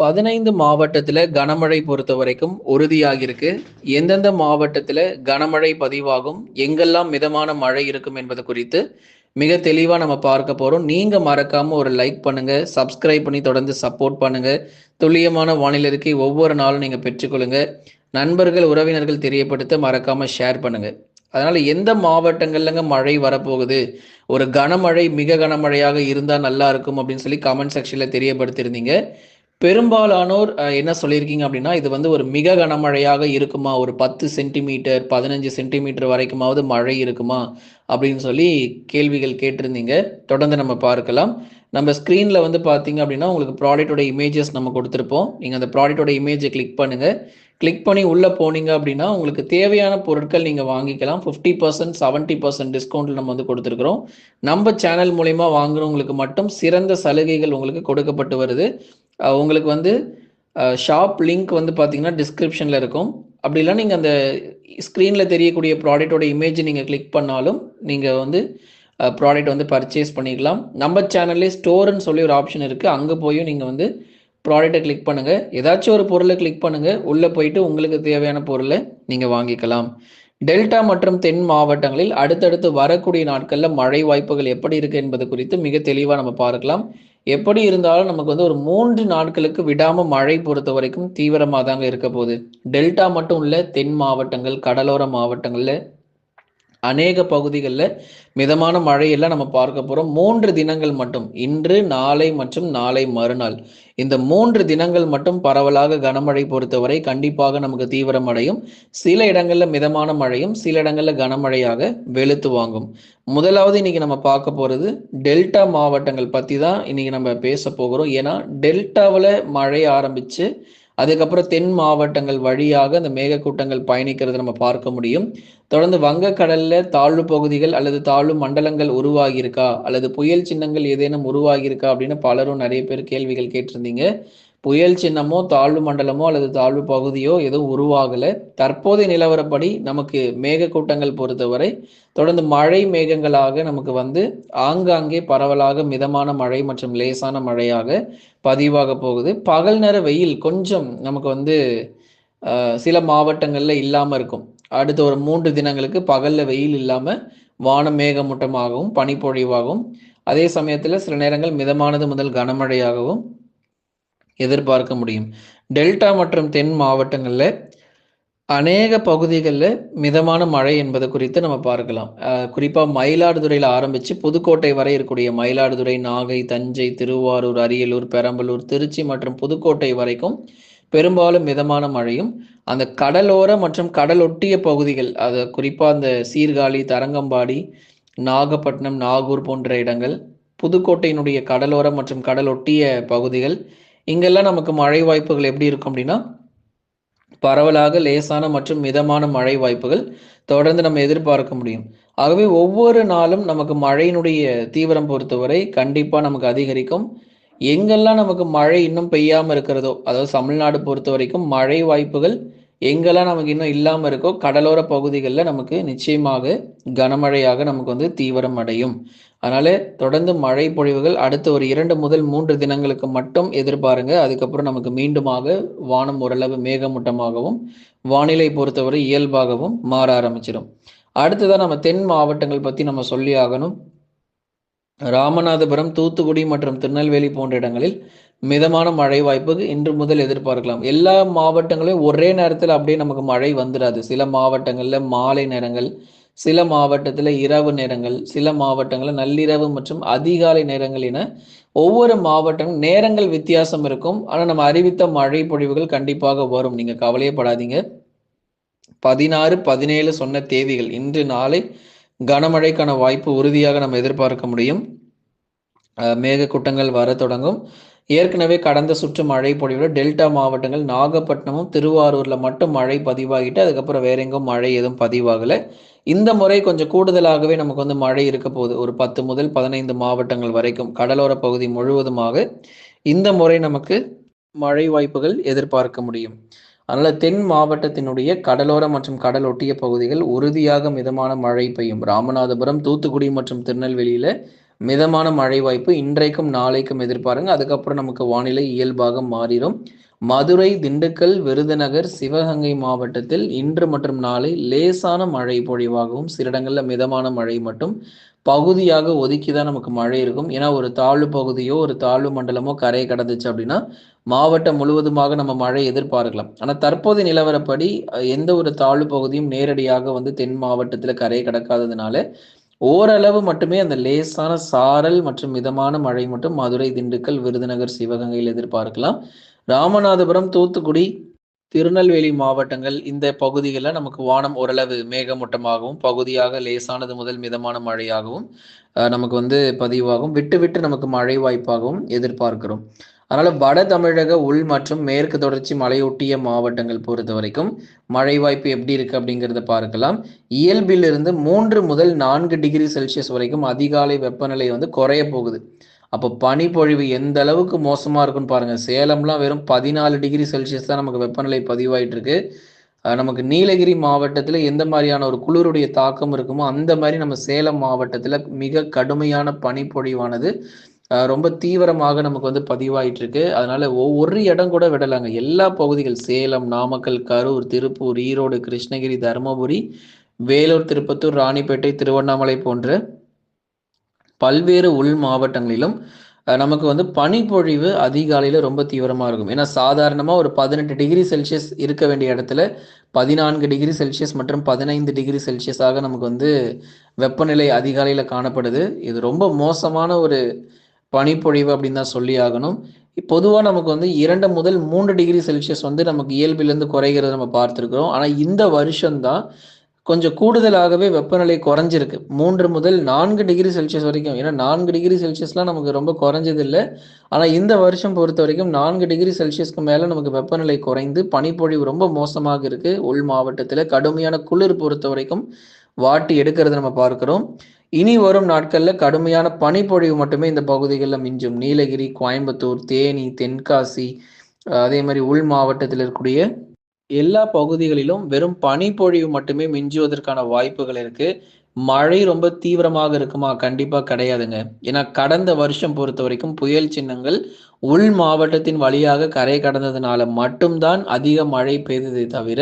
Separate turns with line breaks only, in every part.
பதினைந்து மாவட்டத்தில் கனமழை பொறுத்த வரைக்கும் உறுதியாகி இருக்கு எந்தெந்த மாவட்டத்தில் கனமழை பதிவாகும் எங்கெல்லாம் மிதமான மழை இருக்கும் என்பது குறித்து மிக தெளிவாக நம்ம பார்க்க போகிறோம் நீங்கள் மறக்காமல் ஒரு லைக் பண்ணுங்கள் சப்ஸ்கிரைப் பண்ணி தொடர்ந்து சப்போர்ட் பண்ணுங்கள் துல்லியமான வானிலை இருக்கை ஒவ்வொரு நாளும் நீங்கள் பெற்றுக்கொள்ளுங்க. நண்பர்கள் உறவினர்கள் தெரியப்படுத்த மறக்காமல் ஷேர் பண்ணுங்கள் அதனால் எந்த மாவட்டங்கள்லங்க மழை வரப்போகுது ஒரு கனமழை மிக கனமழையாக இருந்தால் நல்லா இருக்கும் அப்படின்னு சொல்லி கமெண்ட் செக்ஷனில் தெரியப்படுத்தியிருந்தீங்க. பெரும்பாலானோர் என்ன சொல்லியிருக்கீங்க அப்படின்னா இது வந்து ஒரு மிக கனமழையாக இருக்குமா? ஒரு பத்து சென்டிமீட்டர் பதினஞ்சு சென்டிமீட்டர் வரைக்குமாவது மழை இருக்குமா? அப்படின்னு சொல்லி கேள்விகள் கேட்டிருந்தீங்க. தொடர்ந்து நம்ம பார்க்கலாம். நம்ம ஸ்க்ரீனில் வந்து பார்த்தீங்க அப்படின்னா உங்களுக்கு ப்ராடக்டோட இமேஜஸ் நம்ம கொடுத்துருப்போம். நீங்கள் அந்த ப்ராடக்டோட இமேஜை கிளிக் பண்ணுங்கள் கிளிக் பண்ணி உள்ளே போனீங்க அப்படின்னா உங்களுக்கு தேவையான பொருட்கள் நீங்கள் வாங்கிக்கலாம். ஃபிஃப்டி பர்சன்ட் செவன்ட்டி பர்சன்ட் டிஸ்கவுண்ட்டில் நம்ம வந்து கொடுத்துருக்குறோம். நம்ம சேனல் மூலிமா வாங்குறவங்களுக்கு மட்டும் சிறந்த சலுகைகள் உங்களுக்கு கொடுக்கப்பட்டு வருது. உங்களுக்கு வந்து ஷாப் லிங்க் வந்து பார்த்தீங்கன்னா டிஸ்கிரிப்ஷனில் இருக்கும். அப்படி நீங்கள் அந்த ஸ்க்ரீனில் தெரியக்கூடிய ப்ராடக்டோட இமேஜ் நீங்கள் கிளிக் பண்ணாலும் நீங்கள் வந்து ப்ராடக்ட் வந்து பர்ச்சேஸ் பண்ணிக்கலாம். நம்ம சேனல்லே ஸ்டோர்னு சொல்லி ஒரு ஆப்ஷன் இருக்குது அங்கே போயும் நீங்கள் வந்து ப்ராடக்ட்டை கிளிக் பண்ணுங்கள் ஏதாச்சும் ஒரு பொருளை கிளிக் பண்ணுங்கள் உள்ளே போயிட்டு உங்களுக்கு தேவையான பொருளை நீங்கள் வாங்கிக்கலாம். டெல்டா மற்றும் தென் மாவட்டங்களில் அடுத்தடுத்து வரக்கூடிய நாட்களில் மழை வாய்ப்புகள் எப்படி இருக்குது என்பது குறித்து மிக தெளிவாக நம்ம பார்க்கலாம். எப்படி இருந்தாலும் நமக்கு வந்து ஒரு மூன்று நாட்களுக்கு விடாம மழை பொறுத்த வரைக்கும் தீவிரமாக தாங்க இருக்க போகுது. டெல்டா மட்டும் இல்லை தென் மாவட்டங்கள் கடலோர மாவட்டங்களில் அநேக பகுதிகளில் மிதமான மழையெல்லாம் நம்ம பார்க்க போகிறோம் மூன்று தினங்கள் மட்டும் இன்று நாளை மற்றும் நாளை மறுநாள். இந்த மூன்று தினங்கள் மட்டும் பரவலாக கனமழை பொறுத்தவரை கண்டிப்பாக நமக்கு தீவிரமடையும் சில இடங்களில் மிதமான மழையும் சில இடங்களில் கனமழையாக வெளுத்து வாங்கும். முதலாவது இன்னைக்கு நம்ம பார்க்க போகிறது டெல்டா மாவட்டங்கள் பற்றி தான் இன்னைக்கு நம்ம பேச போகிறோம். ஏன்னா டெல்டாவில் மழை ஆரம்பித்து அதுக்கப்புறம் தென் மாவட்டங்கள் வழியாக அந்த மேகக்கூட்டங்கள் பயணிக்கிறத நம்ம பார்க்க முடியும். தொடர்ந்து வங்கக்கடல்ல தாழ்வு பகுதிகள் அல்லது தாழ்வு மண்டலங்கள் உருவாகியிருக்கா? அல்லது புயல் சின்னங்கள் ஏதேனும் உருவாகியிருக்கா? அப்படின்னு பலரும் நிறைய பேர் கேள்விகள் கேட்டிருந்தீங்க. புயல் சின்னமோ தாழ்வு மண்டலமோ அல்லது தாழ்வு பகுதியோ எதுவும் உருவாகல. தற்போதைய நிலவரப்படி நமக்கு மேகக்கூட்டங்கள் பொறுத்தவரை தொடர்ந்து மழை மேகங்களாக நமக்கு வந்து ஆங்காங்கே பரவலாக மிதமான மழை மற்றும் லேசான மழையாக பதிவாக போகுது. பகல் நேர வெயில் கொஞ்சம் நமக்கு வந்து சில மாவட்டங்கள்ல இல்லாம இருக்கும். அடுத்த ஒரு மூன்று தினங்களுக்கு பகல்ல வெயில் இல்லாம வான மேகமூட்டமாகவும் பனிப்பொழிவாகவும் அதே சமயத்துல சில நேரங்கள் மிதமானது முதல் கனமழையாகவும் எதிர்பார்க்க முடியும். டெல்டா மற்றும் தென் மாவட்டங்களில் அநேக பகுதிகளில் மிதமான மழை என்பது குறித்து நம்ம பார்க்கலாம். குறிப்பாக மயிலாடுதுறையில் ஆரம்பித்து புதுக்கோட்டை வரை இருக்கக்கூடிய மயிலாடுதுறை நாகை தஞ்சை திருவாரூர் அரியலூர் பெரம்பலூர் திருச்சி மற்றும் புதுக்கோட்டை வரைக்கும் பெரும்பாலும் மிதமான மழையும் அந்த கடலோர மற்றும் கடலொட்டிய பகுதிகள் அது குறிப்பாக அந்த சீர்காழி தரங்கம்பாடி நாகப்பட்டினம் நாகூர் போன்ற இடங்கள் புதுக்கோட்டையினுடைய கடலோர மற்றும் கடலொட்டிய பகுதிகள் இங்கெல்லாம் நமக்கு மழை வாய்ப்புகள் எப்படி இருக்கும் அப்படின்னா பரவலாக லேசான மற்றும் மிதமான மழை வாய்ப்புகள் தொடர்ந்து நம்ம எதிர்பார்க்க முடியும். ஆகவே ஒவ்வொரு நாளும் நமக்கு மழையினுடைய தீவிரம் பொறுத்தவரை கண்டிப்பாக நமக்கு அதிகரிக்கும். எங்கெல்லாம் நமக்கு மழை இன்னும் பெய்யாமல் இருக்கிறதோ அதாவது தமிழ்நாடு பொறுத்த வரைக்கும் மழை வாய்ப்புகள் எங்கெல்லாம் நமக்கு இன்னும் இல்லாமல் இருக்கோ கடலோர பகுதிகளில் நமக்கு நிச்சயமாக கனமழையாக நமக்கு வந்து தீவிரம் அடையும். அதனால தொடர்ந்து மழை பொழிவுகள் அடுத்த ஒரு இரண்டு முதல் மூன்று தினங்களுக்கு மட்டும் எதிர்பாருங்க. அதுக்கப்புறம் நமக்கு மீண்டுமாக வானம் ஓரளவு மேகமூட்டமாகவும் வானிலை பொறுத்தவரை இயல்பாகவும் மாற ஆரம்பிச்சிடும். அடுத்ததான் நம்ம தென் மாவட்டங்கள் பற்றி நம்ம சொல்லி ஆகணும். ராமநாதபுரம் தூத்துக்குடி மற்றும் திருநெல்வேலி போன்ற இடங்களில் மிதமான மழை வாய்ப்பு இன்று முதல் எதிர்பார்க்கலாம். எல்லா மாவட்டங்களையும் ஒரே நேரத்தில் அப்படியே நமக்கு மழை வந்துடாது சில மாவட்டங்களில் மாலை நேரங்கள் சில மாவட்டத்தில் இரவு நேரங்கள் சில மாவட்டங்களில் நள்ளிரவு மற்றும் அதிகாலை நேரங்கள் என ஒவ்வொரு மாவட்டம் நேரங்கள் வித்தியாசம் இருக்கும். ஆனால் நம்ம அறிவித்த மழை பொழிவுகள் கண்டிப்பாக வரும். நீங்கள் கவலையப்படாதீங்க பதினாறு பதினேழு சொன்ன தேதிகள். இன்று நாளை கனமழைக்கான வாய்ப்பு உறுதியாக நம்ம எதிர்பார்க்க முடியும். மேகக்கூட்டங்கள் வர தொடங்கும். ஏற்கனவே கடந்த சுற்று மழை பொழிவில் டெல்டா மாவட்டங்கள் நாகப்பட்டினமும் திருவாரூர்ல மட்டும் மழை பதிவாகிட்டு அதுக்கப்புறம் வேற எங்கும் மழை எதுவும் பதிவாகல. இந்த முறை கொஞ்சம் கூடுதலாகவே நமக்கு வந்து மழை இருக்க போகுது. ஒரு பத்து முதல் பதினைந்து மாவட்டங்கள் வரைக்கும் கடலோர பகுதி முழுவதுமாக இந்த முறை நமக்கு மழை வாய்ப்புகள் எதிர்பார்க்க முடியும். அதனால தென் மாவட்டத்தினுடைய கடலோர மற்றும் கடல் ஒட்டிய பகுதிகள் உறுதியாக மிதமான மழை பெய்யும். ராமநாதபுரம் தூத்துக்குடி மற்றும் திருநெல்வேலியில மிதமான மழை வாய்ப்பு இன்றைக்கும் நாளைக்கும் எதிர்பாருங்க. அதுக்கப்புறம் நமக்கு வானிலை இயல்பாக மாறிடும். மதுரை திண்டுக்கல் விருதுநகர் சிவகங்கை மாவட்டத்தில் இன்று மற்றும் நாளை லேசான மழை பொழிவாகவும் சில இடங்களில் மிதமான மழை மட்டும் பகுதியாக ஒதுக்கி தான் நமக்கு மழை இருக்கும். ஏன்னா ஒரு தாழ்வு பகுதியோ ஒரு தாழ்வு மண்டலமோ கரையை கடந்துச்சு அப்படின்னா மாவட்டம் முழுவதுமாக நம்ம மழை எதிர்பார்க்கலாம். ஆனால் தற்போதைய நிலவரப்படி எந்த ஒரு தாழ்வு பகுதியும் நேரடியாக வந்து தென் மாவட்டத்தில் கரையை கடக்காததுனால ஓரளவு மட்டுமே அந்த லேசான சாரல் மற்றும் மிதமான மழை மட்டும் மதுரை திண்டுக்கல் விருதுநகர் சிவகங்கையில் எதிர்பார்க்கலாம். ராமநாதபுரம் தூத்துக்குடி திருநெல்வேலி மாவட்டங்கள் இந்த பகுதிகளில் நமக்கு வானம் ஓரளவு மேகமூட்டமாகவும் பகுதியாக லேசானது முதல் மிதமான மழையாகவும் நமக்கு வந்து பதிவாகும். விட்டு விட்டு நமக்கு மழை வாய்ப்பாகவும் எதிர்பார்க்கிறோம். அதனால வட தமிழக உள் மற்றும் மேற்கு தொடர்ச்சி மலையொட்டிய மாவட்டங்கள் பொறுத்த வரைக்கும் மழை வாய்ப்பு எப்படி இருக்கு அப்படிங்கிறத பார்க்கலாம். இயல்பிலிருந்து மூன்று முதல் நான்கு டிகிரி செல்சியஸ் வரைக்கும் அதிகாலை வெப்பநிலை வந்து குறைய போகுது. அப்போ பனிப்பொழிவு எந்த அளவுக்கு மோசமாக இருக்குன்னு பாருங்கள் சேலம்லாம் வெறும் பதினாலு டிகிரி செல்சியஸ் தான் நமக்கு வெப்பநிலை பதிவாயிட்டு இருக்கு. நமக்கு நீலகிரி மாவட்டத்தில் எந்த மாதிரியான ஒரு குளிருடைய தாக்கம் இருக்குமோ அந்த மாதிரி நம்ம சேலம் மாவட்டத்தில் மிக கடுமையான பனிப்பொழிவானது ரொம்ப தீவிரமாக நமக்கு வந்து பதிவாயிட்டு இருக்கு அதனால ஒவ்வொரு இடம் கூட விடலாங்க. எல்லா பகுதிகள் சேலம் நாமக்கல் கரூர் திருப்பூர் ஈரோடு கிருஷ்ணகிரி தருமபுரி வேலூர் திருப்பத்தூர் ராணிப்பேட்டை திருவண்ணாமலை போன்ற பல்வேறு உள் மாவட்டங்களிலும் நமக்கு வந்து பனிப்பொழிவு அதிகாலையில் ரொம்ப தீவிரமாக இருக்கும். ஏன்னா சாதாரணமாக ஒரு பதினெட்டு டிகிரி செல்சியஸ் இருக்க வேண்டிய இடத்துல பதினான்கு டிகிரி செல்சியஸ் மற்றும் பதினைந்து டிகிரி செல்சியஸாக நமக்கு வந்து வெப்பநிலை அதிகாலையில் காணப்படுது. இது ரொம்ப மோசமான ஒரு பனிப்பொழிவு அப்படின்னு தான் சொல்லி ஆகணும். பொதுவாக நமக்கு வந்து இரண்டு முதல் மூன்று டிகிரி செல்சியஸ் வந்து நமக்கு இயல்பிலிருந்து குறைகிறத நம்ம பார்த்துருக்குறோம். ஆனால் இந்த வருஷம்தான் கொஞ்சம் கூடுதலாகவே வெப்பநிலை குறைஞ்சிருக்கு. மூன்று முதல் நான்கு டிகிரி செல்சியஸ் வரைக்கும். ஏன்னா நான்கு டிகிரி செல்சியஸ்லாம் நமக்கு ரொம்ப குறைஞ்சதில்லை. ஆனால் இந்த வருஷம் பொறுத்த வரைக்கும் நான்கு டிகிரி செல்சியஸ்க்கு மேலே நமக்கு வெப்பநிலை குறைந்து பனிப்பொழிவு ரொம்ப மோசமாக இருக்குது உள் மாவட்டத்தில் கடுமையான குளிர் பொறுத்த வரைக்கும் வாட்டி எடுக்கிறத நம்ம பார்க்குறோம். இனி வரும் நாட்களில் கடுமையான பனிப்பொழிவு மட்டுமே இந்த பகுதிகளில் மிஞ்சும். நீலகிரி கோயம்புத்தூர் தேனி தென்காசி அதே மாதிரி உள் மாவட்டத்தில் இருக்கக்கூடிய எல்லா பகுதிகளிலும் வெறும் பனிப்பொழிவு மட்டுமே மிஞ்சுவதற்கான வாய்ப்புகள் இருக்கு. மழை ரொம்ப தீவிரமாக இருக்குமா? கண்டிப்பா கிடையாதுங்க. ஏன்னா கடந்த வருஷம் பொறுத்த வரைக்கும் புயல் சின்னங்கள் உள் மாவட்டத்தின் வழியாக கரை கடந்ததுனால மட்டும்தான் அதிக மழை பெய்ததே தவிர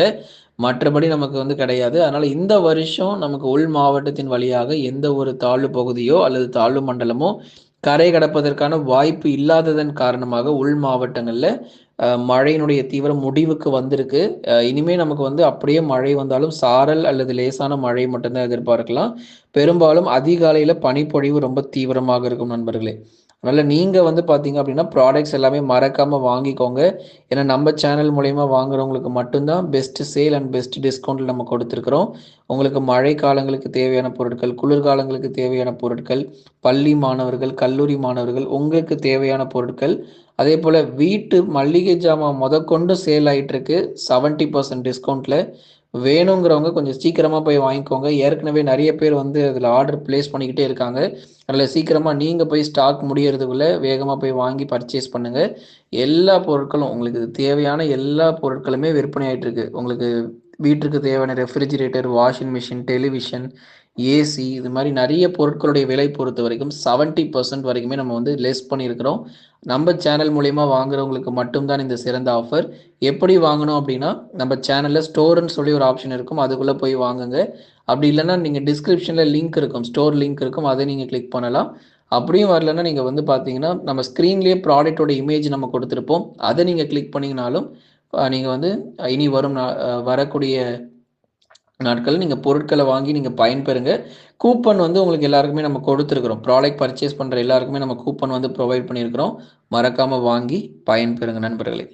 மற்றபடி நமக்கு வந்து கிடையாது. அதனால இந்த வருஷம் நமக்கு உள் மாவட்டத்தின் வழியாக எந்த ஒரு தாழ்வு பகுதியோ அல்லது தாழ்வு மண்டலமோ கரை கடப்பதற்கான வாய்ப்பு இல்லாததன் காரணமாக உள் மாவட்டங்களில் மழையினுடைய தீவிரம் முடிவுக்கு வந்திருக்கு. இனிமே நமக்கு வந்து அப்படியே மழை வந்தாலும் சாரல் அல்லது லேசான மழை மட்டும்தான் எதிர்பார்க்கலாம். பெரும்பாலும் அதிகாலையில் பனிப்பொழிவு ரொம்ப தீவிரமாக இருக்கும் நண்பர்களே. அதனால நீங்க வந்து பாத்தீங்க அப்படின்னா ப்ராடக்ட்ஸ் எல்லாமே மறக்காம வாங்கிக்கோங்க. ஏன்னா நம்ம சேனல் மூலயமா வாங்குறவங்களுக்கு மட்டும்தான் பெஸ்ட் சேல் அண்ட் பெஸ்ட் டிஸ்கவுண்ட்ல நம்ம கொடுத்துருக்குறோம். உங்களுக்கு மழை காலங்களுக்கு தேவையான பொருட்கள் குளிர்காலங்களுக்கு தேவையான பொருட்கள் பள்ளி மாணவர்கள் கல்லூரி மாணவர்கள் உங்களுக்கு தேவையான பொருட்கள். அதே போல் வீட்டு மல்லிகை ஜாமான் முதற்கொண்டு சேல் ஆகிட்டு இருக்கு செவன்ட்டி பர்சன்ட் டிஸ்கவுண்ட்டில் வேணுங்கிறவங்க கொஞ்சம் சீக்கிரமாக போய் வாங்கிக்கோங்க. ஏற்கனவே நிறைய பேர் வந்து அதில் ஆர்டர் பிளேஸ் பண்ணிக்கிட்டே இருக்காங்க. அதில் சீக்கிரமாக நீங்கள் போய் ஸ்டாக் முடியறதுக்குள்ளே வேகமாக போய் வாங்கி பர்ச்சேஸ் பண்ணுங்கள் எல்லா பொருட்களும் உங்களுக்கு தேவையான எல்லா பொருட்களுமே விற்பனை ஆகிட்டு இருக்கு. உங்களுக்கு வீட்டுக்கு தேவையான refrigerator washing machine television AC இது மாதிரி நிறைய பொருட்களுடைய விலை பொறுத்த வரைக்கும் செவன்ட்டி பர்சன்ட் வரைக்குமே நம்ம வந்து லெஸ் பண்ணியிருக்கிறோம். நம்ம சேனல் மூலயமா வாங்குறவங்களுக்கு மட்டும்தான் இந்த சிறந்த ஆஃபர் எப்படி வாங்கணும் அப்படின்னா நம்ம சேனலில் ஸ்டோர்னு சொல்லி ஒரு ஆப்ஷன் இருக்கும் அதுக்குள்ளே போய் வாங்குங்க. அப்படி இல்லைன்னா நீங்கள் டிஸ்கிரிப்ஷனில் லிங்க் இருக்கும் ஸ்டோர் லிங்க் இருக்கும் அதை நீங்கள் கிளிக் பண்ணலாம். அப்படியும் வரலன்னா நீங்கள் வந்து பார்த்தீங்கன்னா நம்ம ஸ்க்ரீன்லேயே ப்ராடக்டோட இமேஜ் நம்ம கொடுத்துருப்போம். அதை நீங்கள் கிளிக் பண்ணிங்கனாலும் நீங்கள் வந்து இனி வரும் வரக்கூடிய நாட்கள் நீங்கள் பொருட்களை வாங்கி நீங்கள் பயன்பெறுங்க. கூப்பன் வந்து உங்களுக்கு எல்லாருக்குமே நம்ம கொடுத்துருக்குறோம். ப்ராடக்ட் பர்ச்சேஸ் பண்ணுற எல்லாருக்குமே நம்ம கூப்பன் வந்து ப்ரொவைட் பண்ணியிருக்கிறோம். மறக்காமல் வாங்கி பயன்பெறுங்க நண்பர்களே.